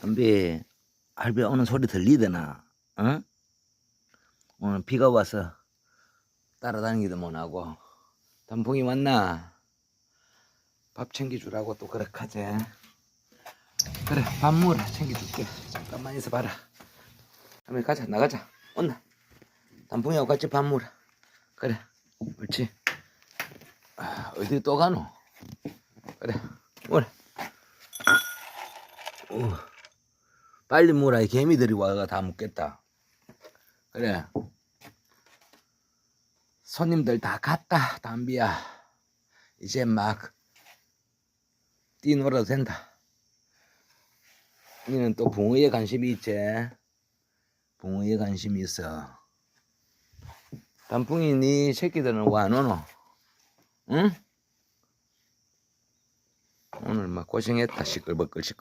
담비 할배 오는 소리 들리더나? 응? 오늘 비가 와서 따라다니기도 못하고 단풍이 왔나? 밥 챙겨주라고 또 그렇게 하지 그래 밥 먹으라 챙겨줄게. 잠깐만 있어 봐라. 담비 가자 나가자. 온나? 단풍이하고 같이 밥 먹으라 그래 옳지. 아, 어디 또 가노? 그래 뭐라 어, 빨리 물어 이 개미들이 와가 다 먹겠다. 그래. 손님들 다 갔다 담비야. 이제 막 뛰놀아도 된다. 니는 또 붕어에 관심이 있지? 붕어에 관심이 있어. 단풍이 니 새끼들은 왜안 오노 응? 오늘 막 고생했다. 시끌벅글 시끌